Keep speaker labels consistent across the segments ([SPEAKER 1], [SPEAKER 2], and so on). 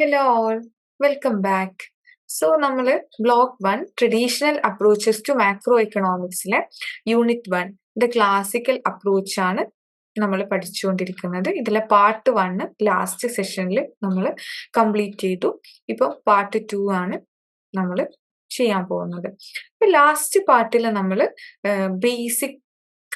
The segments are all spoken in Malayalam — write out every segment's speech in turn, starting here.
[SPEAKER 1] Hello all welcome back so നമ്മൾ block one traditional approaches to macro എക്കണോമിക്സിലെ unit one the classical approach ആണ് നമ്മൾ പഠിച്ചുകൊണ്ടിരിക്കുന്നത്. ഇതിലെ പാർട്ട് വണ്ണ് ലാസ്റ്റ് സെഷനിൽ നമ്മൾ കംപ്ലീറ്റ് ചെയ്തു. ഇപ്പം പാർട്ട് ടു ആണ് നമ്മൾ ചെയ്യാൻ പോകുന്നത്. ഇപ്പൊ ലാസ്റ്റ് പാർട്ടിൽ നമ്മൾ ബേസിക്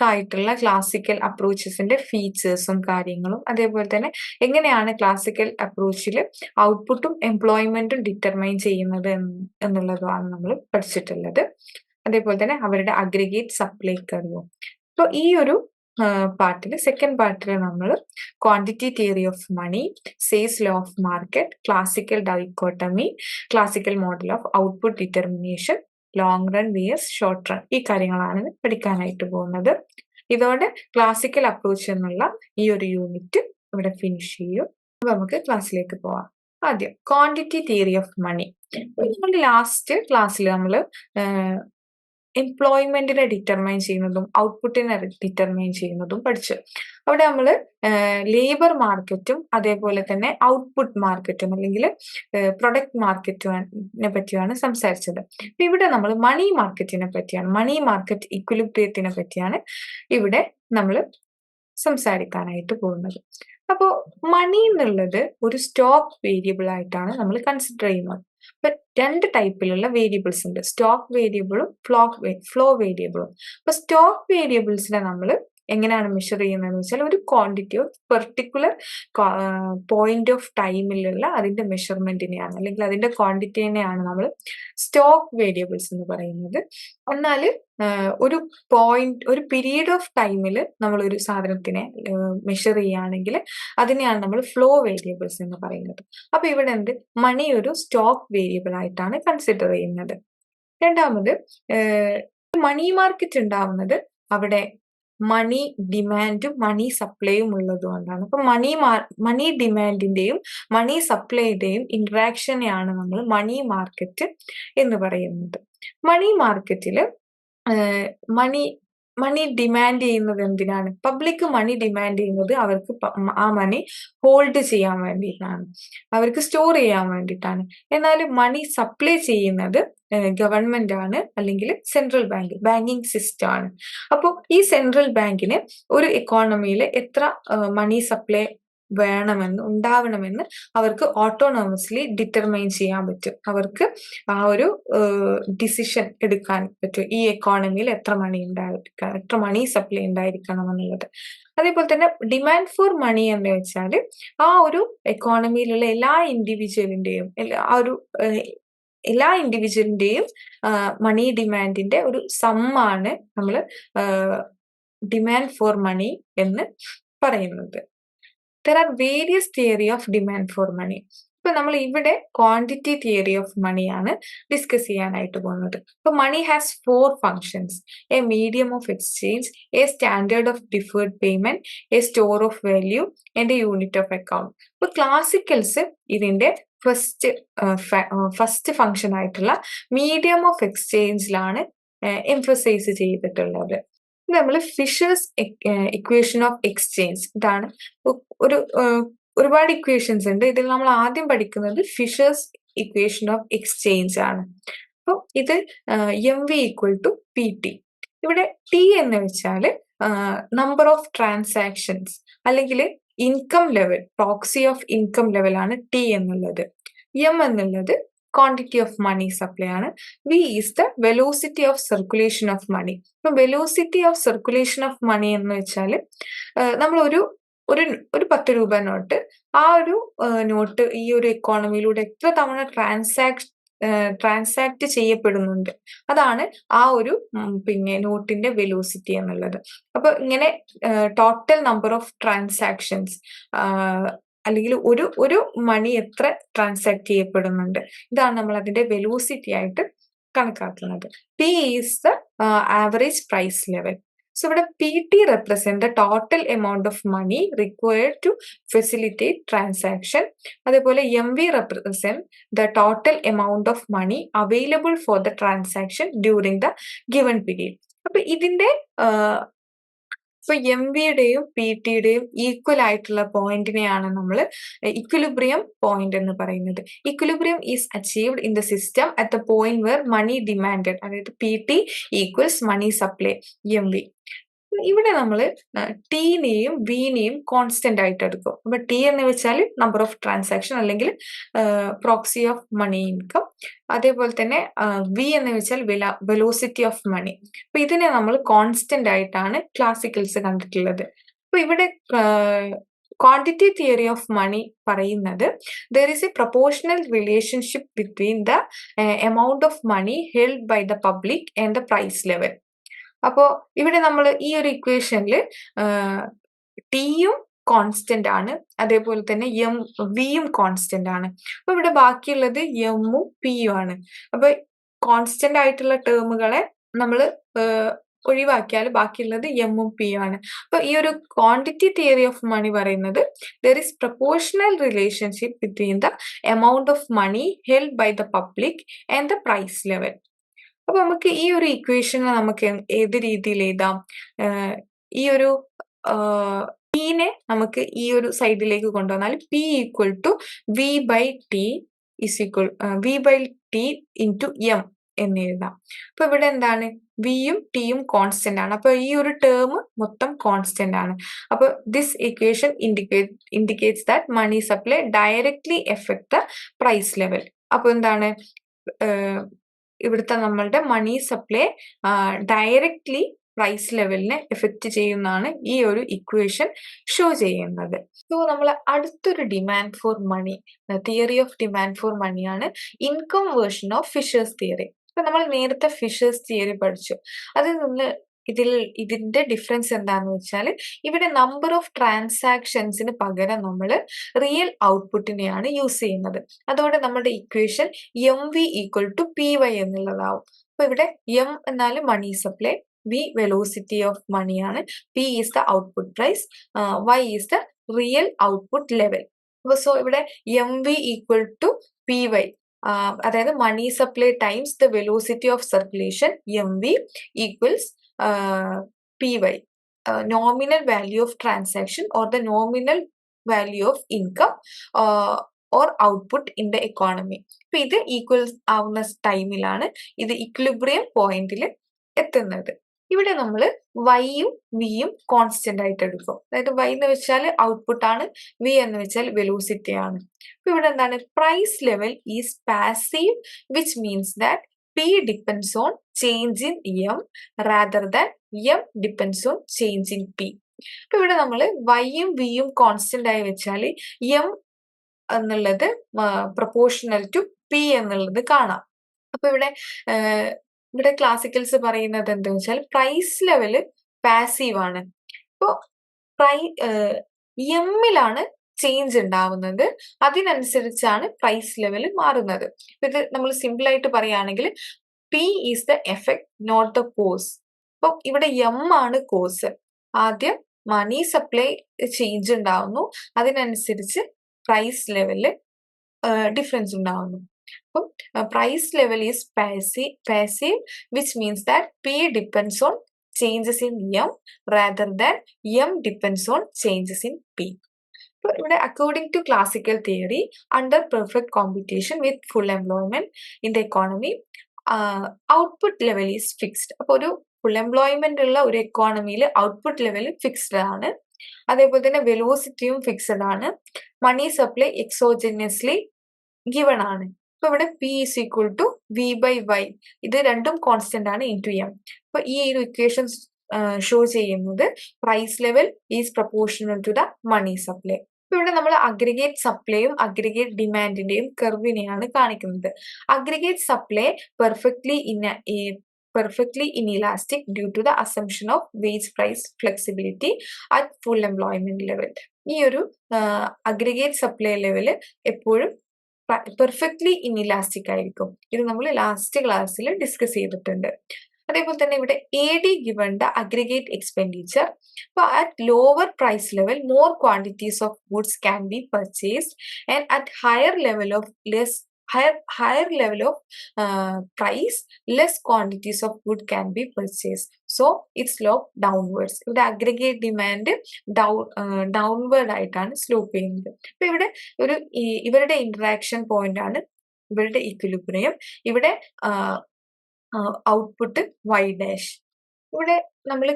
[SPEAKER 1] ആയിട്ടുള്ള ക്ലാസിക്കൽ അപ്രോച്ചസിന്റെ ഫീച്ചേഴ്സും കാര്യങ്ങളും അതേപോലെ തന്നെ എങ്ങനെയാണ് ക്ലാസിക്കൽ അപ്രോച്ചിൽ ഔട്ട്പുട്ടും എംപ്ലോയ്മെന്റും ഡിറ്റർമൈൻ ചെയ്യുന്നത് എന്നുള്ളതാണ് നമ്മൾ പഠിച്ചിട്ടുള്ളത്. അതേപോലെ തന്നെ അവരുടെ അഗ്രിഗേറ്റ് സപ്ലൈ കറിവും അപ്പോൾ ഈ ഒരു പാർട്ടിൽ സെക്കൻഡ് പാർട്ടിൽ നമ്മൾ quantity theory of money Say's law of market classical dichotomy classical model of output determination long run versus short run ഈ കാര്യങ്ങളാണ് പഠിക്കാനായിട്ട് പോകുന്നത്. ഇതോടെ ക്ലാസിക്കൽ അപ്രോച്ച് എന്നുള്ള ഈ ഒരു യൂണിറ്റ് ഇവിടെ ഫിനിഷ് ചെയ്യും. അപ്പൊ നമുക്ക് ക്ലാസ്സിലേക്ക് പോവാം. ആദ്യം ക്വാണ്ടിറ്റി തിയറി ഓഫ് മണി നമ്മൾ ലാസ്റ്റ് ക്ലാസ്സിൽ നമ്മൾ എംപ്ലോയ്മെന്റിനെ ഡിറ്റർമൈൻ ചെയ്യുന്നതും ഔട്ട്പുട്ടിനെ ഡിറ്റർമൈൻ ചെയ്യുന്നതും പഠിച്ചു. അവിടെ നമ്മൾ ലേബർ മാർക്കറ്റും അതേപോലെ തന്നെ ഔട്ട്പുട്ട് മാർക്കറ്റും അല്ലെങ്കിൽ പ്രൊഡക്റ്റ് മാർക്കറ്റിനെ പറ്റിയാണ് സംസാരിച്ചത്. അപ്പൊ ഇവിടെ നമ്മൾ മണി മാർക്കറ്റിനെ പറ്റിയാണ് മണി മാർക്കറ്റ് ഇക്വിലിബ്രിയത്തിനെ പറ്റിയാണ് ഇവിടെ നമ്മൾ സംസാരിക്കാനായിട്ട് പോകുന്നത്. അപ്പോൾ മണി എന്നുള്ളത് ഒരു സ്റ്റോക്ക് വേരിയബിൾ ആയിട്ടാണ് നമ്മൾ കൺസിഡർ ചെയ്യുന്നത്. ഇപ്പൊ രണ്ട് ടൈപ്പിലുള്ള വേരിയബിൾസ് ഉണ്ട്. സ്റ്റോക്ക് വേരിയബിളും ഫ്ലോ ഫ്ലോ വേരിയബിളും അപ്പൊ സ്റ്റോക്ക് വേരിയബിൾസിനെ നമ്മൾ എങ്ങനെയാണ് മെഷർ ചെയ്യുന്നതെന്ന് വെച്ചാൽ ഒരു quantity of particular point of ടൈമിലുള്ള അതിന്റെ മെഷർമെന്റിനെയാണ് അല്ലെങ്കിൽ അതിന്റെ ക്വാണ്ടിറ്റിനെയാണ് നമ്മൾ സ്റ്റോക്ക് വേരിയബിൾസ് എന്ന് പറയുന്നത്. എന്നാൽ ഒരു പോയിന്റ് ഒരു പീരീഡ് ഓഫ് ടൈമിൽ നമ്മൾ ഒരു സാധനത്തിനെ മെഷർ ചെയ്യുകയാണെങ്കിൽ അതിനെയാണ് നമ്മൾ ഫ്ലോ വേരിയബിൾസ് എന്ന് പറയുന്നത്. അപ്പൊ ഇവിടെ എന്ത്? മണി ഒരു സ്റ്റോക്ക് വേരിയബിൾ ആയിട്ടാണ് കൺസിഡർ ചെയ്യുന്നത്. രണ്ടാമത് മണി മാർക്കറ്റ് ഉണ്ടാവുന്നത് അവിടെ മണി ഡിമാൻഡും മണി സപ്ലൈയും ഉള്ളതുകൊണ്ടാണ് അപ്പൊ മണി മണി ഡിമാൻഡിന്റെയും മണി സപ്ലൈയുടെയും ഇൻട്രാക്ഷനെയാണ് നമ്മൾ മണി മാർക്കറ്റ് എന്ന് പറയുന്നത്. മണി മാർക്കറ്റിൽ മണി മണി ഡിമാൻഡ് ചെയ്യുന്നത് എന്തിനാണ്? പബ്ലിക് മണി ഡിമാൻഡ് ചെയ്യുന്നത് അവർക്ക് ആ മണി ഹോൾഡ് ചെയ്യാൻ വേണ്ടിയിട്ടാണ്. അവർക്ക് സ്റ്റോർ ചെയ്യാൻ വേണ്ടിയിട്ടാണ്. എന്നാൽ മണി സപ്ലൈ ചെയ്യുന്നത് ഗവൺമെന്റ് ആണ് അല്ലെങ്കിൽ സെൻട്രൽ ബാങ്ക് ബാങ്കിങ് സിസ്റ്റം ആണ്. അപ്പോൾ ഈ സെൻട്രൽ ബാങ്കിന് ഒരു എക്കോണമിയിൽ എത്ര മണി സപ്ലൈ വേണമെന്ന് ഉണ്ടാവണമെന്ന് അവർക്ക് ഓട്ടോണോമസ്ലി ഡിറ്റർമൈൻ ചെയ്യാൻ പറ്റും. അവർക്ക് ആ ഒരു ഡിസിഷൻ എടുക്കാൻ പറ്റും. ഈ എക്കോണമിയിൽ എത്ര മണി ഉണ്ടായിരിക്കണം എത്ര മണി സപ്ലൈ ഉണ്ടായിരിക്കണം എന്നുള്ളത്. അതേപോലെ തന്നെ ഡിമാൻഡ് ഫോർ മണി എന്ന് വെച്ചാൽ ആ ഒരു എക്കോണമിയിലുള്ള എല്ലാ ഇൻഡിവിജ്വലിന്റെയും ആ ഒരു എല്ലാ ഇൻഡിവിജ്വലിന്റെയും മണി ഡിമാൻഡിന്റെ ഒരു സമ്മാണ് നമ്മൾ ഡിമാൻഡ് ഫോർ മണി എന്ന് പറയുന്നത്. There are various theory of demand for money ഇപ്പൊ നമ്മൾ ഇവിടെ ക്വാണ്ടിറ്റി തിയറി ഓഫ് മണിയാണ് ഡിസ്കസ് ചെയ്യാനായിട്ട് പോകുന്നത്. ഇപ്പൊ money has four functions a medium of exchange a standard of deferred payment a store of value and a unit of account ഇപ്പൊ ക്ലാസിക്കൽസ് ഇതിന്റെ ഫസ്റ്റ് ഫസ്റ്റ് ഫങ്ഷൻ ആയിട്ടുള്ള മീഡിയം ഓഫ് എക്സ്ചേഞ്ചിലാണ് എംഫസൈസ് ചെയ്തിട്ടുള്ളത്. നമ്മൾ ഫിഷേഴ്സ് ഇക്വേഷൻ ഓഫ് എക്സ്ചേഞ്ച് ഇതാണ്. ഒരു ഒരുപാട് ഇക്വേഷൻസ് ഉണ്ട്. ഇതിൽ നമ്മൾ ആദ്യം പഠിക്കുന്നത് ഫിഷേഴ്സ് ഇക്വേഷൻ ഓഫ് എക്സ്ചേഞ്ച് ആണ്. അപ്പോൾ ഇത് M V equal to P T ഇവിടെ ടി എന്ന് വെച്ചാൽ നമ്പർ ഓഫ് ട്രാൻസാക്ഷൻസ് അല്ലെങ്കിൽ income level proxy of income ലെവലാണ് ടി എന്നുള്ളത്. എം എന്നുള്ളത് ക്വാണ്ടിറ്റി ഓഫ് മണി സപ്ലൈ ആണ്. V is the velocity of circulation of money ഇപ്പം velocity of circulation of money എന്ന് വെച്ചാൽ നമ്മൾ ഒരു ഒരു ഒരു പത്ത് രൂപ നോട്ട് ആ ഒരു നോട്ട് ഈ ഒരു എക്കോണമിയിലൂടെ എത്ര തവണ ട്രാൻസാക്ട് ട്രാൻസാക്ട് ചെയ്യപ്പെടുന്നുണ്ട്. അതാണ് ആ ഒരു പിന്നെ നോട്ടിന്റെ വെലോസിറ്റി എന്നുള്ളത്. അപ്പൊ ഇങ്ങനെ ടോട്ടൽ നമ്പർ ഓഫ് ട്രാൻസാക്ഷൻസ് അല്ലെങ്കിൽ ഒരു ഒരു മണി എത്ര ട്രാൻസാക്ട് ചെയ്യപ്പെടുന്നുണ്ട്. ഇതാണ് നമ്മൾ അതിന്റെ വെലോസിറ്റി ആയിട്ട് കണക്കാക്കുന്നത്. P is the average price level so ഇവിടെ P T represent the total amount of money required to facilitate transaction അതേപോലെ M V represent the total amount of money available for the transaction during the given period അപ്പൊ ഇതിന്റെ സോ എം വിയുടെയും പി ടിയുടെയും ഈക്വൽ ആയിട്ടുള്ള പോയിന്റിനെയാണ് നമ്മൾ ഇക്വിലിബ്രിയം പോയിന്റ് എന്ന് പറയുന്നത്. Equilibrium is achieved in the system at the point where money demanded അതായത് P T equals money supply M V ഇവിടെ നമ്മൾ ടീനെയും ബീനെയും കോൺസ്റ്റന്റ് ആയിട്ട് എടുക്കും. അപ്പൊ ടി എന്ന് വെച്ചാൽ നമ്പർ ഓഫ് ട്രാൻസാക്ഷൻ അല്ലെങ്കിൽ പ്രോക്സി ഓഫ് മണി ഇൻകം അതേപോലെ തന്നെ വി എന്ന് വെച്ചാൽ വില വെലോസിറ്റി ഓഫ് മണി അപ്പൊ ഇതിനെ നമ്മൾ കോൺസ്റ്റന്റ് ആയിട്ടാണ് ക്ലാസിക്കൽസ് കണ്ടിട്ടുള്ളത്. അപ്പൊ ഇവിടെ ക്വാണ്ടിറ്റി തിയറി ഓഫ് മണി പറയുന്നത് there is a proportional relationship between the amount of money held by the public and the price level അപ്പോ ഇവിടെ നമ്മൾ ഈ ഒരു ഇക്വേഷനിൽ ടിയും കോൺസ്റ്റന്റ് ആണ്. അതേപോലെ തന്നെ എം വിയും കോൺസ്റ്റന്റ് ആണ്. അപ്പൊ ഇവിടെ ബാക്കിയുള്ളത് എമ്മും പിയും ആണ്. അപ്പൊ കോൺസ്റ്റന്റ് ആയിട്ടുള്ള ടേമുകളെ നമ്മൾ ഒഴിവാക്കിയാൽ ബാക്കിയുള്ളത് എമ്മും പിയും ആണ്. അപ്പൊ ഈ ഒരു ക്വാണ്ടിറ്റി തിയറി ഓഫ് മണി പറയുന്നത് there is proportional relationship between the amount of money held by the public and the price level അപ്പൊ നമുക്ക് ഈ ഒരു ഇക്വേഷനെ നമുക്ക് ഏത് രീതിയിൽ എഴുതാം? ഈ ഒരു പിനെ നമുക്ക് ഈ ഒരു സൈഡിലേക്ക് കൊണ്ടുവന്നാൽ P equal to V by T is equal V by T into M എന്ന് എഴുതാം. അപ്പൊ ഇവിടെ എന്താണ്? വിയും ടിയും കോൺസ്റ്റന്റ് ആണ്. അപ്പൊ ഈ ഒരു ടേം മൊത്തം കോൺസ്റ്റന്റ് ആണ്. അപ്പൊ this equation indicate indicates that money supply directly effect the price level അപ്പൊ എന്താണ്? ഇവിടുത്തെ നമ്മളുടെ മണി സപ്ലൈ ഡയറക്ട്ലി പ്രൈസ് ലെവലിനെ എഫക്റ്റ് ചെയ്യുന്നതാണ് ഈ ഒരു ഇക്വേഷൻ ഷോ ചെയ്യുന്നത്. സോ നമ്മൾ അടുത്തൊരു demand for money theory of demand for മണിയാണ് income version of Fisher's theory ഇപ്പൊ നമ്മൾ നേരത്തെ ഫിഷേഴ്സ് തിയറി പഠിച്ചു. അതിൽ നിന്ന് ഇതിൽ ഇതിന്റെ ഡിഫറൻസ് എന്താന്ന് വെച്ചാൽ ഇവിടെ നമ്പർ ഓഫ് ട്രാൻസാക്ഷൻസിന് പകരം നമ്മൾ റിയൽ ഔട്ട്പുട്ടിനെയാണ് യൂസ് ചെയ്യുന്നത്. അതോടെ നമ്മുടെ equation M V equal to P Y എന്നുള്ളതാവും. അപ്പൊ ഇവിടെ എം എന്നാൽ money supply V velocity of മണിയാണ് P is the output price Y is the real output level അപ്പൊ സോ ഇവിടെ M V equal to P Y അതായത് money supply times the velocity of circulation M V equals P Y nominal value of transaction or the nominal value of income or output in the economy അപ്പൊ ഇത് ഈക്വൽ ആവുന്ന ടൈമിലാണ് ഇത് ഇക്വിലിബ്രിയം പോയിന്റിൽ എത്തുന്നത്. ഇവിടെ നമ്മൾ വൈയും വിയും കോൺസ്റ്റന്റ് ആയിട്ട് എടുക്കും. അതായത് വൈ എന്ന് വെച്ചാൽ ഔട്ട്പുട്ട് ആണ് വി എന്ന് വെച്ചാൽ വെലോസിറ്റി ആണ്. അപ്പൊ ഇവിടെ എന്താണ്? Price level is passive which means that P depends on change in M rather than M depends on change in P അപ്പൊ ഇവിടെ നമ്മൾ വൈയും വിയും കോൺസ്റ്റന്റ് ആയി വെച്ചാൽ എം എന്നുള്ളത് പ്രൊപ്പോർഷണൽ ടു പി എന്നുള്ളത് കാണാം. അപ്പൊ ഇവിടെ ഇവിടെ ക്ലാസിക്കൽസ് പറയുന്നത് എന്താ വെച്ചാൽ പ്രൈസ് ലെവൽ പാസീവ് ആണ്. ഇപ്പോ പ്രൈ എമ്മിലാണ് ചേഞ്ച് ഉണ്ടാവുന്നത് അതിനനുസരിച്ചാണ് പ്രൈസ് ലെവൽ മാറുന്നത്. ഇത് നമ്മൾ സിമ്പിൾ ആയിട്ട് പറയുകയാണെങ്കിൽ P is the effect not the cause അപ്പൊ ഇവിടെ എം ആണ് കോസ് ആദ്യം മണി സപ്ലൈ ചേഞ്ച് ഉണ്ടാവുന്നു. അതിനനുസരിച്ച് പ്രൈസ് ലെവലിൽ ഡിഫറൻസ് ഉണ്ടാവുന്നു. അപ്പം price level is passive passive which means that P depends on changes in M rather than M depends on changes in P അപ്പോൾ ഇവിടെ according to classical theory under perfect competition with full employment in the economy output level is fixed അപ്പോൾ ഒരു ഫുൾ എംപ്ലോയ്മെന്റ് ഉള്ള ഒരു എക്കോണമിയിൽ ഔട്ട്പുട്ട് ലെവൽ ഫിക്സ്ഡ് ആണ്. അതേപോലെ തന്നെ വെലോസിറ്റിയും ഫിക്സഡ് ആണ്. മണി സപ്ലൈ എക്സോജനിയസ്ലി ഗിവൺ ആണ്. അപ്പൊ ഇവിടെ P is equal to V by Y ഇത് രണ്ടും കോൺസ്റ്റന്റ് ആണ് ഇൻ ടു എം അപ്പൊ ഈ ഒരു ഇക്വേഷൻ ഷോ ചെയ്യുന്നത് price level is proportional to the money supply ഇവിടെ നമ്മൾ അഗ്രിഗേറ്റ് സപ്ലൈയും അഗ്രിഗേറ്റ് ഡിമാൻഡിന്റെയും കർവിനെയാണ് കാണിക്കുന്നത്. Aggregate supply perfectly in perfectly inelastic due to the assumption of wage price flexibility at full employment level ഈ ഒരു അഗ്രിഗേറ്റ് സപ്ലൈ ലെവൽ എപ്പോഴും പെർഫെക്റ്റ്ലി ഇൻഇലാസ്റ്റിക് ആയിരിക്കും. ഇത് നമ്മൾ ലാസ്റ്റ് ക്ലാസ്സിൽ ഡിസ്കസ് ചെയ്തിട്ടുണ്ട്. അതേപോലെ തന്നെ ഇവിടെ A D given the aggregate expenditure അപ്പോൾ at lower price level more quantities of goods can be purchased and at higher level of less higher higher level of price less quantities of good can be purchase so it slope downwards ഇവിടെ അഗ്രിഗേറ്റ് ഡിമാൻഡ് ഡൗൺ ഡൗൺവേർഡ് ആയിട്ടാണ് സ്ലോപ്പ് ചെയ്യുന്നത്. അപ്പൊ ഇവിടെ ഒരു ഇവരുടെ ഇന്ററാക്ഷൻ പോയിന്റ് ആണ് ഇവരുടെ ഇക്വിലിബ്രിയം ഇവിടെ ഔട്ട്പുട്ട് വൈ ഡാഷ് ഇവിടെ നമ്മൾ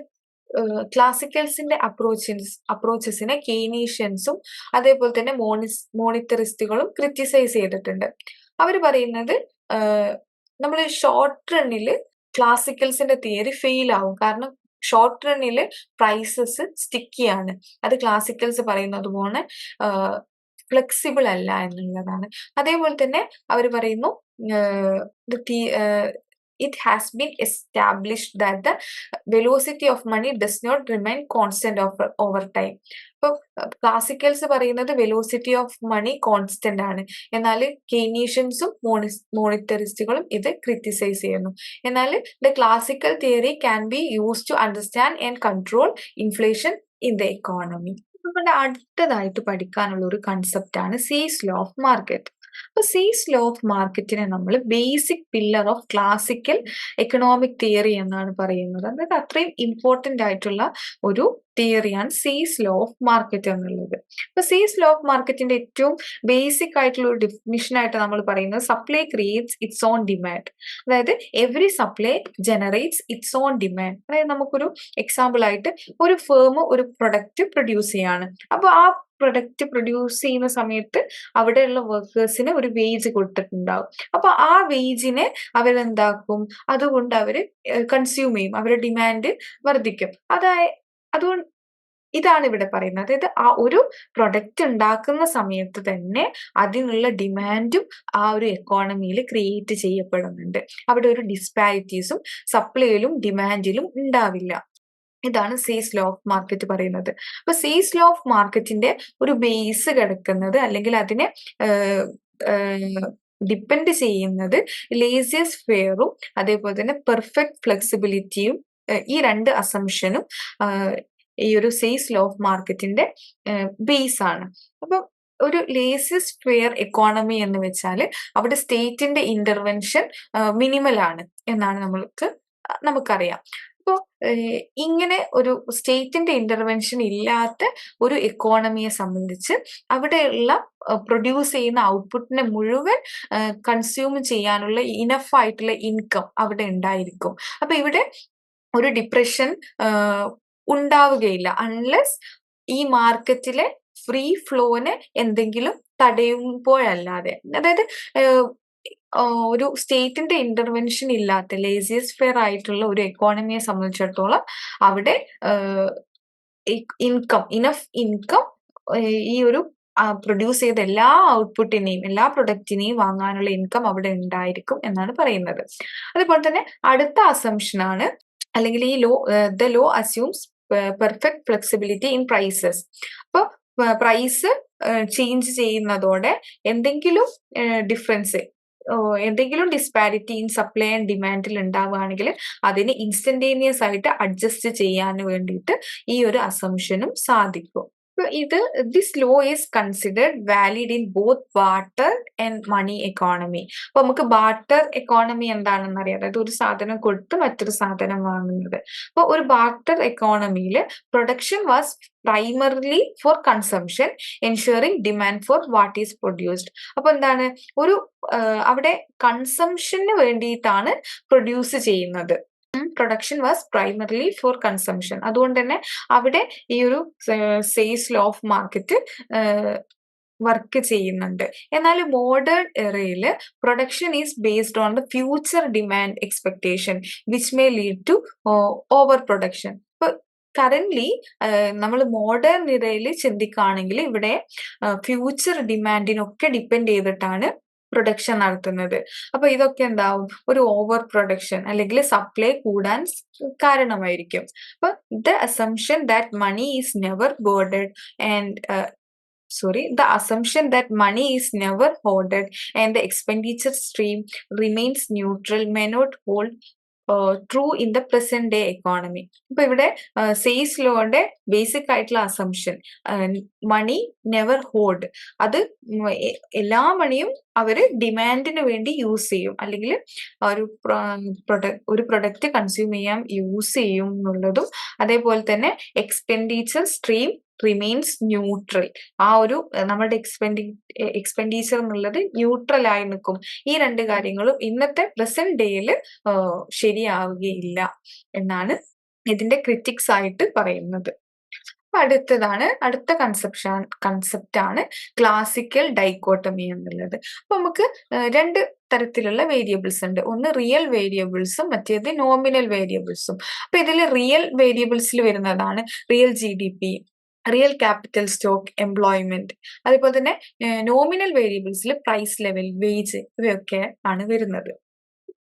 [SPEAKER 1] ക്ലാസിക്കൽസിന്റെ അപ്രോച്ചസ് അപ്രോച്ചസിനെ കെയ്നീഷ്യൻസും അതേപോലെ തന്നെ മോണിസ് മോണിറ്ററിസ്റ്റുകളും ക്രിറ്റിസൈസ് ചെയ്തിട്ടുണ്ട്. അവർ പറയുന്നത് നമ്മൾ ഷോർട്ട് റണ്ണിൽ ക്ലാസിക്കൽസിന്റെ തിയറി ഫെയിൽ ആവും. കാരണം ഷോർട്ട് റണ്ണിൽ പ്രൈസസ് സ്റ്റിക്കിയാണ് അത് ക്ലാസിക്കൽസ് പറയുന്നത് പോലെ ഫ്ലെക്സിബിൾ അല്ല എന്നുള്ളതാണ്. അതേപോലെ തന്നെ അവർ പറയുന്നു it has been established that the velocity of money does not remain constant over, over time. ഇപ്പൊ ക്ലാസിക്കൽസ് പറയുന്നത് വെലോസിറ്റി ഓഫ് മണി കോൺസ്റ്റന്റ് ആണ്. എന്നാൽ കെയ്നീഷ്യൻസും മോണിറ്ററിസ്റ്റുകളും ഇത് ക്രിറ്റിസൈസ് ചെയ്യുന്നു. എന്നാൽ the classical theory can be use to understand and control inflation in the economy നമ്മുടെ അടുത്തതായിട്ട് പഠിക്കാനുള്ള ഒരു കൺസെപ്റ്റ് ആണ് സീസ് ലോ ഓഫ് മാർക്കറ്റ് അപ്പൊ സീസ് ലോ ഓഫ് മാർക്കറ്റിനെ നമ്മൾ basic pillar of classical economic theory എന്നാണ് പറയുന്നത്. അതായത് അത്രയും ഇമ്പോർട്ടന്റ് ആയിട്ടുള്ള ഒരു തിയറിയാണ് സീസ് ലോ ഓഫ് മാർക്കറ്റ് എന്നുള്ളത്. അപ്പൊ സീസ് ലോ ഓഫ് മാർക്കറ്റിന്റെ ഏറ്റവും ബേസിക് ആയിട്ടുള്ള ഒരു ഡെഫിനിഷൻ ആയിട്ട് നമ്മൾ പറയുന്നത് supply creates its own demand അതായത് every supply generates its own demand അതായത് നമുക്കൊരു എക്സാമ്പിൾ ആയിട്ട് ഒരു ഫേം ഒരു പ്രൊഡക്റ്റ് പ്രൊഡ്യൂസ് ചെയ്യാണ്. അപ്പൊ ആ പ്രൊഡക്റ്റ് പ്രൊഡ്യൂസ് ചെയ്യുന്ന സമയത്ത് അവിടെയുള്ള വർക്കേഴ്സിന് ഒരു വേജ് കൊടുത്തിട്ടുണ്ടാവും. അപ്പൊ ആ വേജിനെ അവരെന്താക്കും അതുകൊണ്ട് അവർ കൺസ്യൂം ചെയ്യും. അവരുടെ ഡിമാൻഡ് വർദ്ധിക്കും. അതായത് അതുകൊണ്ട് ഇതാണ് ഇവിടെ പറയുന്നത്. അതായത് ആ ഒരു പ്രൊഡക്റ്റ് ഉണ്ടാക്കുന്ന സമയത്ത് തന്നെ അതിനുള്ള ഡിമാൻഡും ആ ഒരു എക്കോണമിയിൽ ക്രിയേറ്റ് ചെയ്യപ്പെടുന്നുണ്ട്. അവിടെ ഒരു ഡിസ്പാരിറ്റീസും സപ്ലൈയിലും ഡിമാൻഡിലും ഉണ്ടാവില്ല. ഇതാണ് സീസ് ലോ ഓഫ് മാർക്കറ്റ് പറയുന്നത്. അപ്പൊ സീസ് ലോ ഓഫ് മാർക്കറ്റിന്റെ ഒരു ബേസ് കിടക്കുന്നത് അല്ലെങ്കിൽ അതിനെ ഡിപ്പെൻഡ് ചെയ്യുന്നത് ലേസിയസ് ഫെയറും അതേപോലെ തന്നെ പെർഫെക്റ്റ് ഫ്ലെക്സിബിലിറ്റിയും ഈ രണ്ട് അസംഷനും ഈ ഒരു സെയ്സ് ലോ ഓഫ് മാർക്കറ്റിന്റെ ബേസ് ആണ്. അപ്പൊ ഒരു ലേസിയസ് ഫെയർ എക്കോണമി എന്ന് വെച്ചാൽ അവിടെ സ്റ്റേറ്റിന്റെ ഇന്റർവെൻഷൻ മിനിമൽ ആണ് എന്നാണ് നമ്മൾക്ക് നമുക്കറിയാം അപ്പോൾ ഇങ്ങനെ ഒരു സ്റ്റേറ്റിന്റെ ഇന്റർവെൻഷൻ ഇല്ലാത്ത ഒരു എക്കോണമിയെ സംബന്ധിച്ച് അവിടെയുള്ള പ്രൊഡ്യൂസ് ചെയ്യുന്ന ഔട്ട്പുട്ടിനെ മുഴുവൻ കൺസ്യൂം ചെയ്യാനുള്ള ഇനഫ് ആയിട്ടുള്ള ഇൻകം അവിടെ ഉണ്ടായിരിക്കും. അപ്പൊ ഇവിടെ ഒരു ഡിപ്രഷൻ ഉണ്ടാവുകയില്ല. അൺലെസ് ഈ മാർക്കറ്റിലെ ഫ്രീ ഫ്ലോനെ എന്തെങ്കിലും തടയുമ്പോഴല്ലാതെ. അതായത് ഒരു സ്റ്റേറ്റിന്റെ ഇന്റർവെൻഷൻ ഇല്ലാത്ത ലേസിയസ് ഫെയർ ആയിട്ടുള്ള ഒരു എക്കോണമിയെ സംബന്ധിച്ചിടത്തോളം അവിടെ ഇൻകം ഇനഫ് ഇൻകം ഈ ഒരു പ്രൊഡ്യൂസ് ചെയ്ത എല്ലാ ഔട്ട്പുട്ടിനെയും എല്ലാ പ്രൊഡക്റ്റിനെയും വാങ്ങാനുള്ള ഇൻകം അവിടെ ഉണ്ടായിരിക്കും എന്നാണ് പറയുന്നത്. അതുപോലെ തന്നെ അടുത്ത അസംഷനാണ് അല്ലെങ്കിൽ ഈ law the law assumes perfect flexibility in prices അപ്പോൾ പ്രൈസ് ചേഞ്ച് ചെയ്യുന്നതോടെ എന്തെങ്കിലും ഡിഫറൻസ് എന്തെങ്കിലും ഡിസ്പാരിറ്റി ഇൻ സപ്ലൈ ആൻഡ് ഡിമാൻഡിൽ ഉണ്ടാവുകയാണെങ്കിൽ അതിന് ഇൻസ്റ്റന്റേനിയസ് ആയിട്ട് അഡ്ജസ്റ്റ് ചെയ്യാൻ വേണ്ടിയിട്ട് ഈ ഒരു അസംഷനും സാധിക്കും. ഇത് this law is considered valid in both barter and money economy അപ്പൊ നമുക്ക് ബാർട്ടർ എക്കോണമി എന്താണെന്ന് അറിയാം. അതായത് ഒരു സാധനം കൊടുത്ത് മറ്റൊരു സാധനം വാങ്ങുന്നത്. അപ്പൊ ഒരു barter എക്കോണമിയിൽ production was primarily for consumption ensuring demand for what is produced അപ്പൊ എന്താണ്? ഒരു അവിടെ കൺസംഷന് വേണ്ടിയിട്ടാണ് പ്രൊഡ്യൂസ് ചെയ്യുന്നത്. Production was primarily for consumption അതുകൊണ്ട് തന്നെ അവിടെ ഈ ഒരു sales law of market work ചെയ്യുന്നുണ്ട്. എന്നാൽ modern എറയിൽ production is based on the future demand expectation which may lead to over production currently current നമ്മൾ മോഡേൺ ഇറയിൽ ചിന്തിക്കുകയാണെങ്കിൽ ഇവിടെ ഫ്യൂച്ചർ ഡിമാൻഡിനൊക്കെ ഡിപ്പെൻഡ് ചെയ്തിട്ടാണ് പ്രൊഡക്ഷൻ നടത്തുന്നത്. അപ്പൊ ഇതൊക്കെ എന്താവും? ഒരു ഓവർ പ്രൊഡക്ഷൻ അല്ലെങ്കിൽ സപ്ലൈ കൂടാൻ കാരണമായിരിക്കും. അപ്പൊ the assumption that money is never birded and sorry the assumption that money is never holded and the expenditure stream remains neutral may not hold true in the present day economy ഇപ്പൊ ഇവിടെ സെയിൽസ് ലോയുടെ ബേസിക് ആയിട്ടുള്ള അസംഷൻ മണി നെവർ ഹോൾഡ് അത് എല്ലാ മണിയും അവർ ഡിമാൻഡിന് വേണ്ടി യൂസ് ചെയ്യും. അല്ലെങ്കിൽ ഒരു പ്രൊഡക്റ്റ് ഒരു പ്രൊഡക്റ്റ് കൺസ്യൂം ചെയ്യാൻ യൂസ് ചെയ്യും എന്നുള്ളതും. അതേപോലെ തന്നെ എക്സ്പെൻഡിച്ചർ സ്ട്രീം റിമെയിൻസ് ന്യൂട്രൽ ആ ഒരു നമ്മുടെ എക്സ്പെൻഡി എക്സ്പെൻഡിച്ചർ എന്നുള്ളത് ന്യൂട്രൽ ആയി നിൽക്കും. ഈ രണ്ട് കാര്യങ്ങളും ഇന്നത്തെ പ്രസന്റ് ഡേയിൽ ശരിയാവുകയില്ല എന്നാണ് ഇതിന്റെ ക്രിറ്റിക്സ് ആയിട്ട് പറയുന്നത്. അടുത്തതാണ് അടുത്ത കൺസെപ്ഷൻ കൺസെപ്റ്റ് ആണ് ക്ലാസിക്കൽ ഡൈക്കോട്ടമി എന്നുള്ളത്. അപ്പൊ നമുക്ക് രണ്ട് തരത്തിലുള്ള വേരിയബിൾസ് ഉണ്ട്. ഒന്ന് റിയൽ വേരിയബിൾസും മറ്റേത് നോമിനൽ വേരിയബിൾസും അപ്പൊ ഇതിൽ റിയൽ വേരിയബിൾസിൽ വരുന്നതാണ് real G D P real capital stock employment അതേപോലെ തന്നെ നോമിനൽ വേരിയബിൾസിൽ പ്രൈസ് ലെവൽ വേജ് ഇവയൊക്കെ ആണ് വരുന്നത്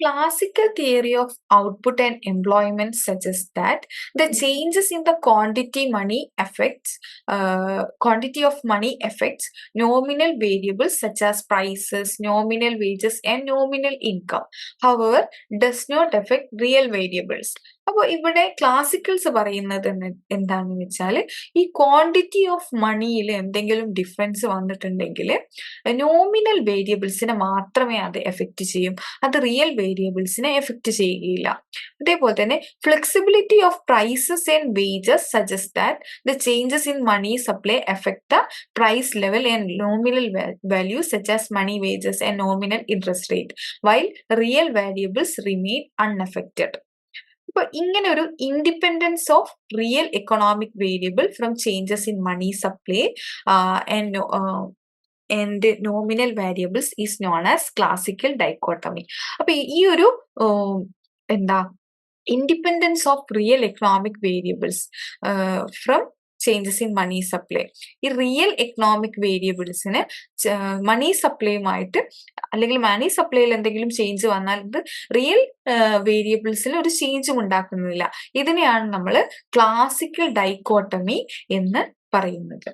[SPEAKER 1] classical theory of output and employment suggests that the changes in the quantity money affects uh, quantity of money affects nominal variables such as prices nominal wages and nominal income however does not affect real variables അപ്പോൾ ഇവിടെ ക്ലാസിക്കൽസ് പറയുന്നത് എന്താണെന്ന് വെച്ചാൽ ഈ ക്വാണ്ടിറ്റി ഓഫ് മണിയിൽ എന്തെങ്കിലും ഡിഫറൻസ് വന്നിട്ടുണ്ടെങ്കിൽ നോമിനൽ വേരിയബിൾസിനെ മാത്രമേ അത് എഫക്റ്റ് ചെയ്യും. അത് റിയൽ വേരിയബിൾസിനെ എഫക്റ്റ് ചെയ്യുകയില്ല. അതേപോലെ തന്നെ flexibility of prices and wages suggest that the changes in money supply affect the price level and nominal value such as money wages and nominal interest rate while real valuables remain unaffected അപ്പൊ ഇങ്ങനെ ഒരു independence of real economic variable from changes in money supply and and nominal variables is known as classical dichotomy അപ്പൊ ഈ ഒരു എന്താ independence of real economic variables from changes in money supply ഈ റിയൽ എക്കണോമിക് വേരിയബിൾസിന് മണി സപ്ലൈയുമായിട്ട് അല്ലെങ്കിൽ മണി സപ്ലൈയിൽ എന്തെങ്കിലും ചേഞ്ച് വന്നാൽ ഇത് റിയൽ വേരിയബിൾസിൽ ഒരു ചേഞ്ചും ഉണ്ടാക്കുന്നില്ല. ഇതിനെയാണ് നമ്മൾ ക്ലാസിക്കൽ ഡൈക്കോട്ടമി എന്ന് പറയുന്നത്.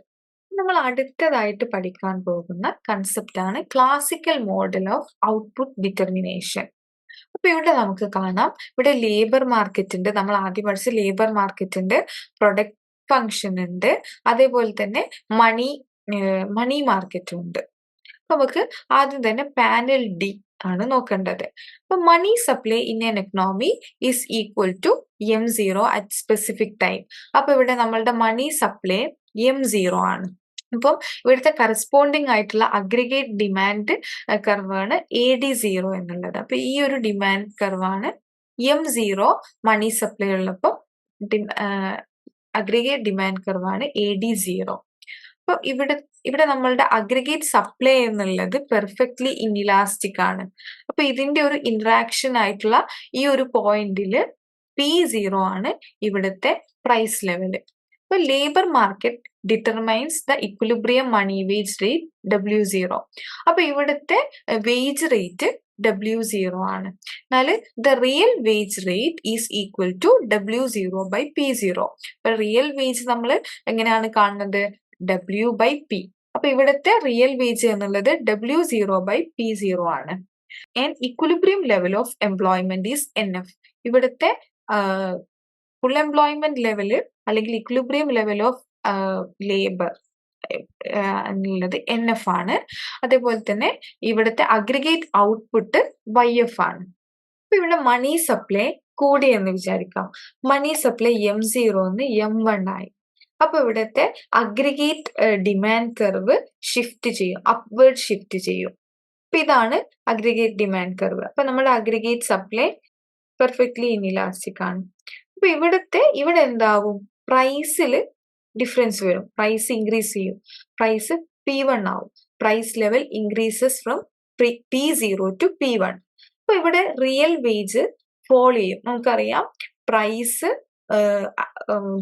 [SPEAKER 1] നമ്മൾ അടുത്തതായിട്ട് പഠിക്കാൻ പോകുന്ന കൺസെപ്റ്റ് ആണ് classical model of output determination അപ്പൊ ഇവിടെ നമുക്ക് കാണാം. ഇവിടെ ലേബർ മാർക്കറ്റിന്റെ നമ്മൾ ആദ്യം പഠിച്ച ലേബർ മാർക്കറ്റിന്റെ പ്രൊഡക്റ്റ് ഫങ്ഷൻ ഉണ്ട്. അതേപോലെ തന്നെ മണി മണി മാർക്കറ്റും ഉണ്ട്. നമുക്ക് ആദ്യം തന്നെ പാനൽ ഡി ആണ് നോക്കേണ്ടത്. അപ്പൊ money supply in an economy is equal to M zero at specific time അപ്പൊ ഇവിടെ നമ്മളുടെ മണി സപ്ലൈ എം സീറോ ആണ്. അപ്പം ഇവിടുത്തെ കറസ്പോണ്ടിങ് ആയിട്ടുള്ള അഗ്രിഗേറ്റ് ഡിമാൻഡ് കർവാണ് എ ഡി സീറോ എന്നുള്ളത്. അപ്പൊ ഈ ഒരു ഡിമാൻഡ് കർവാണ് എം സീറോ മണി സപ്ലൈ ഉള്ളപ്പോൾ അഗ്രിഗേറ്റ് ഡിമാൻഡ് കർവാണ് എ ഡി സീറോ അപ്പൊ ഇവിടെ ഇവിടെ നമ്മളുടെ അഗ്രിഗേറ്റ് സപ്ലൈ എന്നുള്ളത് പെർഫെക്റ്റ്ലി ഇൻഇലാസ്റ്റിക് ആണ്. അപ്പൊ ഇതിന്റെ ഒരു ഇന്ററാക്ഷൻ ആയിട്ടുള്ള ഈ ഒരു പോയിന്റിൽ പി സീറോ ആണ് ഇവിടുത്തെ പ്രൈസ് ലെവൽ അപ്പൊ labour market determines the equilibrium money wage rate W zero അപ്പൊ ഇവിടുത്തെ വേജ് റേറ്റ് ഡബ്ല്യു സീറോ ആണ്. എന്നാൽ the real wage rate is equal to W zero by P zero അപ്പൊ റിയൽ വേജ് നമ്മൾ എങ്ങനെയാണ് കാണുന്നത്? ഡബ്ല്യു ബൈ പി അപ്പൊ ഇവിടുത്തെ റിയൽ വേജ് എന്നുള്ളത് W zero by P zero ആണ്. And equilibrium level of employment is N F ഇവിടുത്തെ ഫുൾ എംപ്ലോയ്മെന്റ് ലെവൽ അല്ലെങ്കിൽ ഇക്വലിബ്രിയം ലെവൽ ഓഫ് ലേബർ എന്നുള്ളത് എൻ എഫ് ആണ്. അതേപോലെ തന്നെ ഇവിടുത്തെ അഗ്രിഗേറ്റ് ഔട്ട്പുട്ട് വൈ എഫ് ആണ്. അപ്പൊ ഇവിടെ മണി സപ്ലൈ കൂടി എന്ന് വിചാരിക്കാം. മണി സപ്ലൈ എം സീറോ എന്ന് എം വൺ ആയി. അപ്പൊ ഇവിടുത്തെ അഗ്രിഗേറ്റ് ഡിമാൻഡ് കർവ് ഷിഫ്റ്റ് ചെയ്യും. അപ്വേർഡ് ഷിഫ്റ്റ് ചെയ്യും. അപ്പൊ ഇതാണ് അഗ്രിഗേറ്റ് ഡിമാൻഡ് കർവ് അപ്പൊ നമ്മുടെ അഗ്രിഗേറ്റ് സപ്ലൈ പെർഫെക്റ്റ്ലി ഇനിലാസ്റ്റിക് ആണ്. അപ്പൊ ഇവിടുത്തെ ഇവിടെ എന്താവും? പ്രൈസിൽ ഡിഫറൻസ് വരും. പ്രൈസ് ഇൻക്രീസ് ചെയ്യും. പ്രൈസ് പി വൺ ആവും. Price level increases from P zero to P one അപ്പൊ ഇവിടെ റിയൽ വേജ് ഫോൾ ചെയ്യും. നമുക്കറിയാം പ്രൈസ്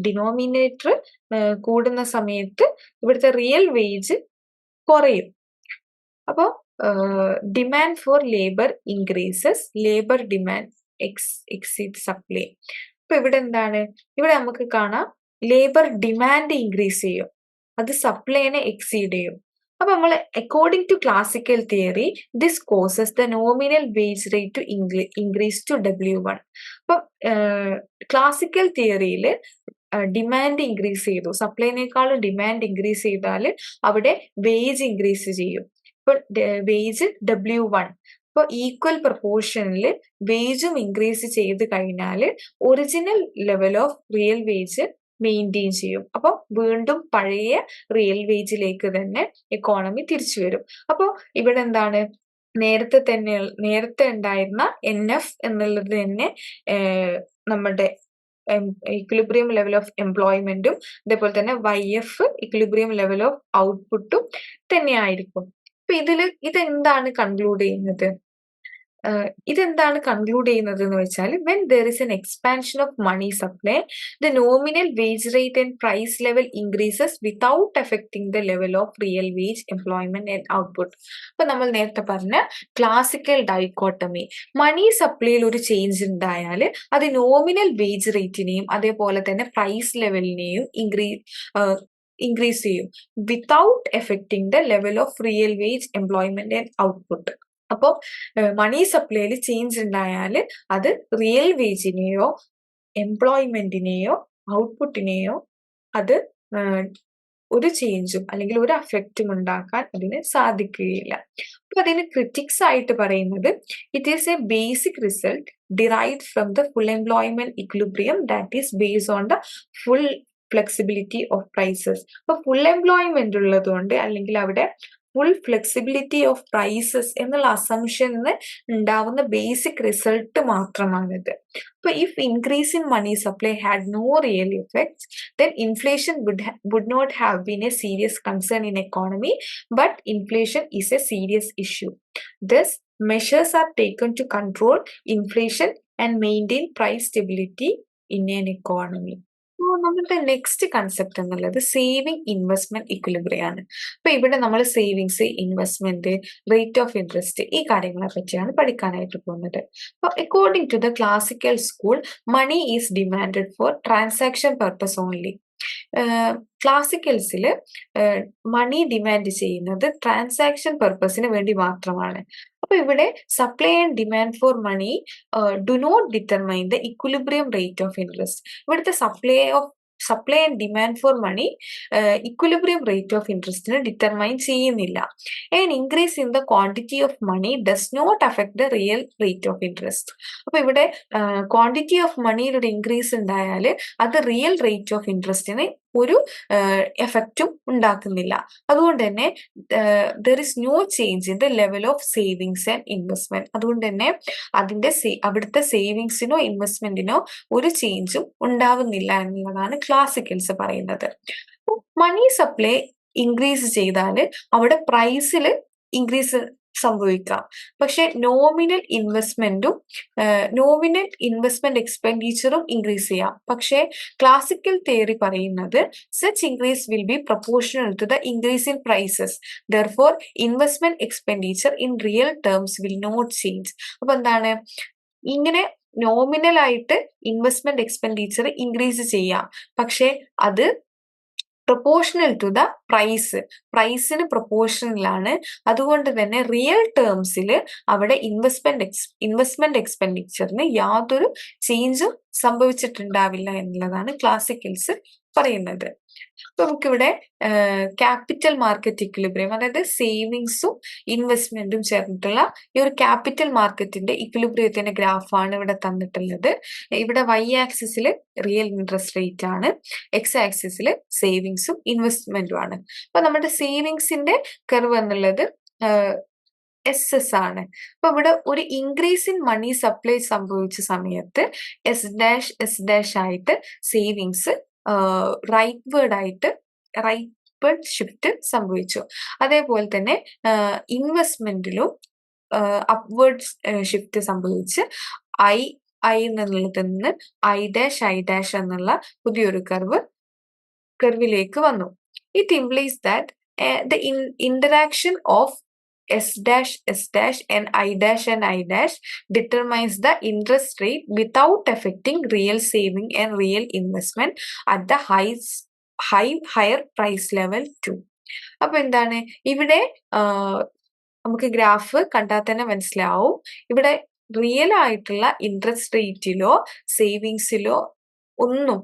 [SPEAKER 1] ഡിനോമിനേറ്റർ കൂടുന്ന സമയത്ത് ഇവിടുത്തെ റിയൽ വേജ് കുറയും. അപ്പോൾ demand for labour increases labour demand ex exit supply അപ്പൊ ഇവിടെ എന്താണ്? ഇവിടെ നമുക്ക് കാണാം. ലേബർ ഡിമാൻഡ് ഇൻക്രീസ് ചെയ്യും. അത് സപ്ലൈനെ എക്സീഡ് ചെയ്യും. അപ്പൊ നമ്മൾ according to classical theory this causes the nominal wage rate to increase to W one അപ്പൊ ക്ലാസിക്കൽ തിയറിയിൽ ഡിമാൻഡ് ഇൻക്രീസ് ചെയ്തു. സപ്ലൈനേക്കാളും ഡിമാൻഡ് ഇൻക്രീസ് ചെയ്താൽ അവിടെ വേജ് ഇൻക്രീസ് ചെയ്യും. ഇപ്പൊ വേജ് ഡബ്ല്യു വൺ ഇപ്പൊ ഈക്വൽ പ്രപ്പോർഷനിൽ വേജും ഇൻക്രീസ് ചെയ്ത് കഴിഞ്ഞാൽ original level of real wage maintain ചെയ്യും. അപ്പോൾ വീണ്ടും പഴയ റിയൽ വേജിലേക്ക് തന്നെ എക്കോണമി തിരിച്ചു വരും. അപ്പോൾ ഇവിടെ എന്താണ്? നേരത്തെ തന്നെ നേരത്തെ ഉണ്ടായിരുന്ന എൻ എഫ് എന്നുള്ളത് തന്നെ നമ്മുടെ ഇക്വിലിബ്രിയം ലെവൽ ഓഫ് എംപ്ലോയ്മെന്റും അതേപോലെ തന്നെ Y F equilibrium level of ഔട്ട്പുട്ടും തന്നെ തന്നെയായിരിക്കും അപ്പൊ ഇതിൽ ഇതെന്താണ് കൺക്ലൂഡ് ചെയ്യുന്നത്? ഇതെന്താണ് കൺക്ലൂഡ് ചെയ്യുന്നത് എന്ന് വെച്ചാൽ when there is an expansion of money supply the nominal wage rate and price level increases without affecting the level of real wage employment and output അപ്പൊ നമ്മൾ നേരത്തെ പറഞ്ഞ ക്ലാസിക്കൽ ഡൈക്കോട്ടമി മണി സപ്ലൈയിൽ ഒരു ചേഞ്ച് ഉണ്ടായാൽ അത് നോമിനൽ വേജ് റേറ്റിനെയും അതേപോലെ തന്നെ പ്രൈസ് ലെവലിനെയും ഇൻക്രീസ് ഇൻക്രീസ് ചെയ്യും. Without affecting the level of real wage employment and output അപ്പോൾ മണി സപ്ലൈയിൽ ചേഞ്ച് ഉണ്ടായാൽ അത് റിയൽ വേജിനെയോ എംപ്ലോയ്മെന്റിനെയോ ഔട്ട്പുട്ടിനെയോ അത് ഒരു ചേഞ്ചും അല്ലെങ്കിൽ ഒരു അഫക്റ്റും ഉണ്ടാക്കാൻ അതിന് സാധിക്കുകയില്ല. അപ്പൊ അതിന് ക്രിറ്റിക്സ് ആയിട്ട് പറയുന്നത് it is a basic result derive from the full employment equilibrium that is based on the full flexibility of prices അപ്പൊ ഫുൾ എംപ്ലോയ്മെന്റ് ഉള്ളതുകൊണ്ട് അല്ലെങ്കിൽ അവിടെ ഫുൾ ഫ്ലെക്സിബിലിറ്റി ഓഫ് പ്രൈസസ് എന്നുള്ള അസംഷന് ഉണ്ടാവുന്ന ബേസിക് റിസൾട്ട് മാത്രമാണിത് അപ്പൊ if increase in money supply had no real effects then inflation would not have been a serious concern in economy but inflation is a serious issue thus measures are taken to control inflation and maintain price stability in an economy. നമ്മളുടെ നെക്സ്റ്റ് കൺസെപ്റ്റ് എന്നുള്ളത് സേവിങ് ഇൻവെസ്റ്റ്മെന്റ് ഇക്വിലിബ്രിയം ആണ്. അപ്പൊ ഇവിടെ നമ്മൾ savings investment rate of interest ഈ കാര്യങ്ങളെ പറ്റിയാണ് പഠിക്കാനായിട്ട് പോകുന്നത്. അപ്പൊ according to the classical school money is demand for transaction purpose only ക്ലാസിക്കൽസിൽ money demand ചെയ്യുന്നത് ട്രാൻസാക്ഷൻ പർപ്പസിന് വേണ്ടി മാത്രമാണ്. അപ്പൊ ഇവിടെ supply and demand for money do not determine the equilibrium rate of interest ഇവിടുത്തെ supply of supply and demand for money equilibrium rate of ഇൻട്രസ്റ്റിന് determine ചെയ്യുന്നില്ല. And increase in the quantity of money does not affect the real rate of interest അപ്പൊ ഇവിടെ ക്വാണ്ടിറ്റി ഓഫ് മണിയിലൊരു ഇൻക്രീസ് ഉണ്ടായാൽ അത് റിയൽ റേറ്റ് ഓഫ് ഇൻട്രസ്റ്റിന് ഒരു എഫക്റ്റും ഉണ്ടാക്കുന്നില്ല. അതുകൊണ്ട് തന്നെ there is no change in the level of savings and investment അതുകൊണ്ട് തന്നെ അതിന്റെ അവിടുത്തെ സേവിങ്സിനോ ഇൻവെസ്റ്റ്മെന്റിനോ ഒരു ചേഞ്ചും ഉണ്ടാവുന്നില്ല എന്നുള്ളതാണ് ക്ലാസിക്കൽസ് പറയുന്നത്. മണി സപ്ലൈ ഇൻക്രീസ് ചെയ്താൽ അവിടെ പ്രൈസിൽ ഇൻക്രീസ് സംഭവിക്കാം. പക്ഷെ നോമിനൽ ഇൻവെസ്റ്റ്മെന്റും നോമിനൽ ഇൻവെസ്റ്റ്മെന്റ് എക്സ്പെൻഡിച്ചറും ഇൻക്രീസ് ചെയ്യാം. പക്ഷെ ക്ലാസിക്കൽ തിയറി പറയുന്നത് such increase will be proportional to the increase in prices therefore investment expenditure in real terms will not change അപ്പൊ എന്താണ്? ഇങ്ങനെ നോമിനൽ ആയിട്ട് ഇൻവെസ്റ്റ്മെന്റ് എക്സ്പെൻഡിച്ചർ ഇൻക്രീസ് ചെയ്യാം. പക്ഷെ അത് പ്രൊപ്പോർഷണൽ ടു ദ പ്രൈസ് പ്രൈസിന് പ്രൊപ്പോർഷണലാണ് അതുകൊണ്ട് തന്നെ റിയൽ ടേംസിൽ അവിടെ ഇൻവെസ്റ്റ്മെന്റ് എക്സ് ഇൻവെസ്റ്റ്മെന്റ് എക്സ്പെൻഡിച്ചറിന് യാതൊരു ചേഞ്ചും സംഭവിച്ചിട്ടുണ്ടാവില്ല എന്നുള്ളതാണ് ക്ലാസിക്കൽസ് പറയുന്നത്. അപ്പൊ നമുക്കിവിടെ ക്യാപിറ്റൽ മാർക്കറ്റ് ഇക്വിലിബ്രിയം അതായത് സേവിങ്സും ഇൻവെസ്റ്റ്മെന്റും ചേർന്നിട്ടുള്ള ഈ ഒരു ക്യാപിറ്റൽ മാർക്കറ്റിന്റെ ഇക്വിലിബ്രിയത്തിന്റെ ഗ്രാഫാണ് ഇവിടെ തന്നിട്ടുള്ളത്. ഇവിടെ വൈ ആക്സിസിൽ റിയൽ ഇൻട്രസ്റ്റ് റേറ്റ് ആണ് എക്സ് ആക്സിസിൽ സേവിങ്സും ഇൻവെസ്റ്റ്മെന്റും ആണ്. അപ്പൊ നമ്മുടെ സേവിങ്സിന്റെ കർവ് എന്നുള്ളത് എസ് എസ് ആണ്. അപ്പൊ ഇവിടെ ഒരു ഇൻക്രീസ് ഇൻ മണി സപ്ലൈ സംഭവിച്ച സമയത്ത് എസ് ഡാഷ് എസ് ഡാഷ് ആയിട്ട് സേവിങ്സ് റൈറ്റ് വേർഡ് ആയിട്ട് റൈറ്റ് വേർഡ് ഷിഫ്റ്റ് സംഭവിച്ചു. അതേപോലെ തന്നെ ഇൻവെസ്റ്റ്മെന്റിലും അപ്വേർഡ് ഷിഫ്റ്റ് സംഭവിച്ച് ഐ ഐ എന്നുള്ളത് നിന്ന് ഐ ഡാഷ് ഐ ഡാഷ് എന്നുള്ള പുതിയൊരു കർവ് കർവിലേക്ക് വന്നു. It implies that the interaction of S dash, S dash and I dash and I dash determines the interest rate without affecting real saving and real investment at the high, high higher price level too. അപ്പൊ എന്താണ് ഇവിടെ നമുക്ക് ഗ്രാഫ് കണ്ടാൽ തന്നെ മനസ്സിലാവും ഇവിടെ റിയൽ ആയിട്ടുള്ള ഇൻട്രസ്റ്റ് റേറ്റിലോ സേവിങ്സിലോ ഒന്നും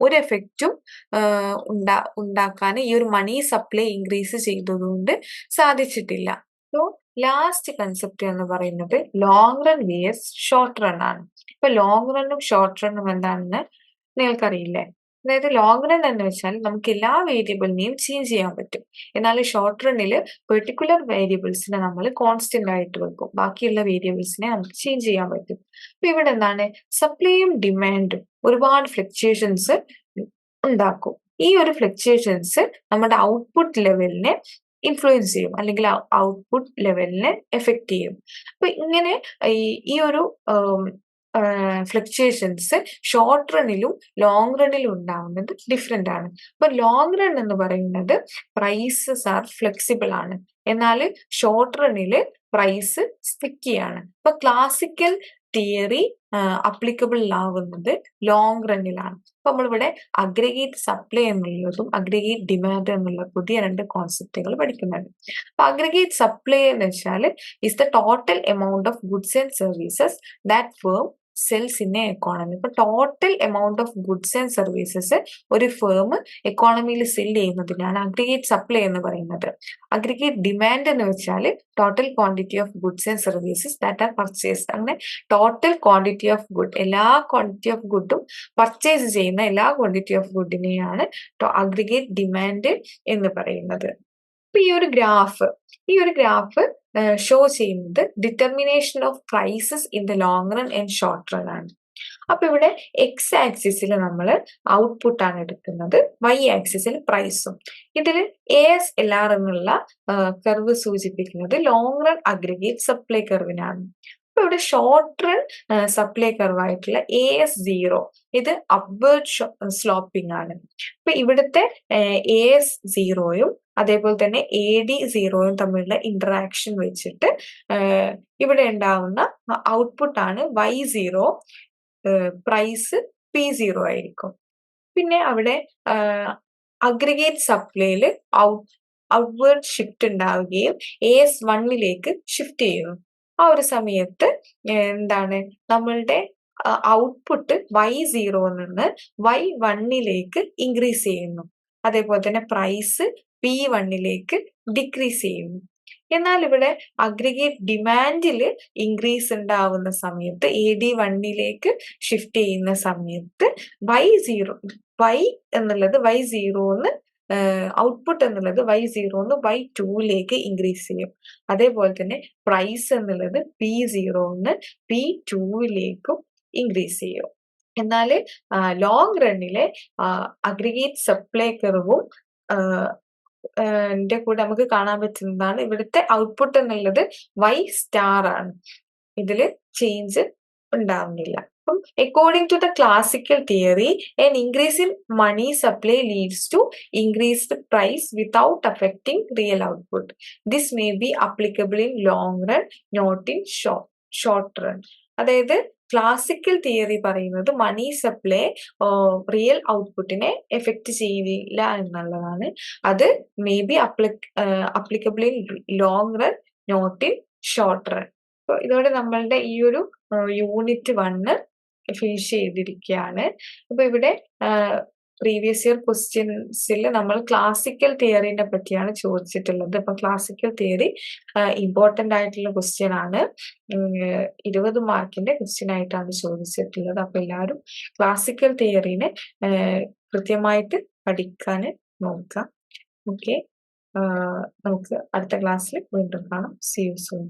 [SPEAKER 1] ഒരു എഫക്റ്റും ഉണ്ടാ ഉണ്ടാക്കാൻ ഈ ഒരു മണി സപ്ലൈ ഇൻക്രീസ് ചെയ്തതുകൊണ്ട് സാധിച്ചിട്ടില്ല സോ ലാസ്റ്റ് കൺസെപ്റ്റ് എന്ന് പറയുന്നത് long run versus short run ആണ്. ഇപ്പൊ ലോങ് റണ്ണും ഷോർട്ട് റണ്ണും എന്താണെന്ന് നിങ്ങൾക്കറിയില്ലേ? അതായത് ലോങ് റൺ എന്ന് വെച്ചാൽ നമുക്ക് എല്ലാ വേരിയബിളിനെയും ചേഞ്ച് ചെയ്യാൻ പറ്റും. എന്നാൽ ഷോർട്ട് റണ്ണിൽ പെർട്ടിക്കുലർ വേരിയബിൾസിനെ നമ്മൾ കോൺസ്റ്റന്റ് ആയിട്ട് വെക്കും. ബാക്കിയുള്ള വേരിയബിൾസിനെ നമുക്ക് ചേഞ്ച് ചെയ്യാൻ പറ്റും. അപ്പൊ ഇവിടെ എന്താണ്? സപ്ലൈയും ഡിമാൻഡും ഒരുപാട് ഫ്ലക്ച്വേഷൻസ് ഉണ്ടാക്കും. ഈ ഒരു ഫ്ലക്ച്വേഷൻസ് നമ്മുടെ ഔട്ട്പുട്ട് ലെവലിനെ ഇൻഫ്ലുവൻസ് ചെയ്യും. അല്ലെങ്കിൽ ഔട്ട്പുട്ട് ലെവലിനെ എഫക്ട് ചെയ്യും. അപ്പൊ ഇങ്ങനെ ഈ ഒരു ഫ്ലക്ച്വേഷൻസ് ഷോർട്ട് റണ്ണിലും ലോങ് റണ്ണിലും ഉണ്ടാവുന്നത് ഡിഫറെന്റ് ആണ്. അപ്പൊ ലോങ് റൺ എന്ന് പറയുന്നത് പ്രൈസസ് ആർ ഫ്ലെക്സിബിൾ ആണ്. എന്നാൽ ഷോർട്ട് റണ്ണിൽ പ്രൈസ് സ്റ്റിക്കിയാണ് ഇപ്പൊ ക്ലാസിക്കൽ തിയറി അപ്ലിക്കബിൾ ആവുന്നത് ലോങ് റണ്ണിലാണ് അപ്പൊ നമ്മളിവിടെ അഗ്രഗേറ്റ് സപ്ലൈ എന്നുള്ളതും അഗ്രഗേറ്റ് ഡിമാൻഡ് എന്നുള്ള പുതിയ രണ്ട് കോൺസെപ്റ്റുകൾ പഠിക്കുന്നുണ്ട്. അപ്പൊ അഗ്രഗേറ്റ് സപ്ലൈ എന്ന് വെച്ചാൽ is the total amount of goods and services that firm sells in a economy ഇപ്പൊ total amount of goods and services ഒരു ഫേം എക്കോണമിയിൽ സെൽ ചെയ്യുന്നതിനാണ് അഗ്രിഗേറ്റ് സപ്ലൈ എന്ന് പറയുന്നത്. അഗ്രിഗേറ്റ് ഡിമാൻഡ് എന്ന് വെച്ചാൽ total quantity of goods and services that are purchased അങ്ങനെ ടോട്ടൽ ക്വാണ്ടിറ്റി ഓഫ് ഗുഡ് എല്ലാ ക്വാണ്ടിറ്റി ഓഫ് ഗുഡും പർച്ചേസ് ചെയ്യുന്ന എല്ലാ ക്വാണ്ടിറ്റി ഓഫ് ഗുഡിനെയാണ് അഗ്രിഗേറ്റ് ഡിമാൻഡ് എന്ന് പറയുന്നത്. ഈ ഒരു ഗ്രാഫ് ഈ ഒരു ഗ്രാഫ് ഷോ ചെയ്യുന്നത് determination of prices in the long run and short run ആണ്. അപ്പൊ ഇവിടെ എക്സ് ആക്സിസിൽ നമ്മൾ ഔട്ട്പുട്ട് ആണ് എടുക്കുന്നത് വൈ ആക്സിസിൽ പ്രൈസും ഇതിൽ എ എസ് എൽ എന്നുള്ള കർവ് സൂചിപ്പിക്കുന്നത് ലോങ് റൺ അഗ്രിഗേറ്റ് സപ്ലൈ കർവിനാണ് അപ്പൊ ഇവിടെ ഷോർട്ട് റൺ സപ്ലൈ കർവ് ആയിട്ടുള്ള എ എസ് സീറോ ഇത് അപ്വേർഡ് സ്ലോപ്പിംഗ് ആണ്. അപ്പൊ ഇവിടുത്തെ എ എസ് സീറോയും അതേപോലെ തന്നെ എ ഡി സീറോയും തമ്മിലുള്ള ഇന്ററാക്ഷൻ വെച്ചിട്ട് ഇവിടെ ഉണ്ടാവുന്ന ഔട്ട്പുട്ട് ആണ് Y zero price P zero ആയിരിക്കും. പിന്നെ അവിടെ അഗ്രിഗേറ്റ് സപ്ലൈയിൽ ഔട്ട് ഔട്ട്വേർഡ് ഷിഫ്റ്റ് ഉണ്ടാവുകയും എ എസ് വണ്ണിലേക്ക് ഷിഫ്റ്റ് ചെയ്യുന്നു. ആ ഒരു സമയത്ത് എന്താണ് നമ്മളുടെ ഔട്ട്പുട്ട് വൈ സീറോ നിന്ന് വൈ വണ്ണിലേക്ക് ഇൻക്രീസ് ചെയ്യുന്നു. അതേപോലെ തന്നെ പ്രൈസ് പി വണ്ണിലേക്ക് ഡിക്രീസ് ചെയ്യുന്നു. എന്നാൽ ഇവിടെ അഗ്രിഗേറ്റ് ഡിമാൻഡിൽ ഇൻക്രീസ് ഉണ്ടാവുന്ന സമയത്ത് എ ഡി വണ്ണിലേക്ക് ഷിഫ്റ്റ് ചെയ്യുന്ന സമയത്ത് വൈ സീറോ വൈ എന്നുള്ളത് വൈ സീറോന്ന് ഔട്ട്പുട്ട് എന്നുള്ളത് വൈ സീറോന്ന് വൈ ടുവിലേക്ക് ഇൻക്രീസ് ചെയ്യും. അതേപോലെ തന്നെ പ്രൈസ് എന്നുള്ളത് പി സീറോന്ന് പി ടുവിലേക്കും ഇൻക്രീസ് ചെയ്യും. എന്നാൽ ലോങ് റണ്ണിലെ അഗ്രിഗേറ്റ് സപ്ലൈ കർവും ന്റെ കൂടെ നമുക്ക് കാണാൻ പറ്റുന്നതാണ് ഇവിടുത്തെ ഔട്ട്പുട്ട് എന്നുള്ളത് വൈ സ്റ്റാർ ആണ്. ഇതിൽ ചേഞ്ച് ഉണ്ടാവുന്നില്ല. അപ്പം according to the classical theory an increase in money supply leads to increase the price without affecting real output this may be applicable in long run not in short short run അതായത് ക്ലാസിക്കൽ തിയറി പറയുന്നത് മണി സപ്ലൈ റിയൽ ഔട്ട്പുട്ടിനെ എഫക്റ്റ് ചെയ്യില്ല എന്നുള്ളതാണ്. അത് may be applicable in long run not in short run ഇതോടെ നമ്മളുടെ ഈ ഒരു യൂണിറ്റ് വണ്ണ് ഫിനിഷ് ചെയ്തിരിക്കുകയാണ് അപ്പൊ ഇവിടെ പ്രീവിയസ് ഇയർ ക്വസ്റ്റ്യൻസിൽ നമ്മൾ ക്ലാസിക്കൽ തിയറിനെ പറ്റിയാണ് ചോദിച്ചിട്ടുള്ളത്. അപ്പൊ ക്ലാസിക്കൽ തിയറി ഇമ്പോർട്ടന്റ് ആയിട്ടുള്ള ക്വസ്റ്റ്യൻ ആണ്. ഇരുപത് മാർക്കിന്റെ ക്വസ്റ്റ്യൻ ആയിട്ടാണ് ചോദിച്ചിട്ടുള്ളത്. അപ്പൊ എല്ലാവരും ക്ലാസിക്കൽ തിയറിനെ കൃത്യമായിട്ട് പഠിക്കാൻ നോക്കാം. ഓക്കെ. നമുക്ക് അടുത്ത ക്ലാസ്സിൽ വീണ്ടും കാണാം. See you soon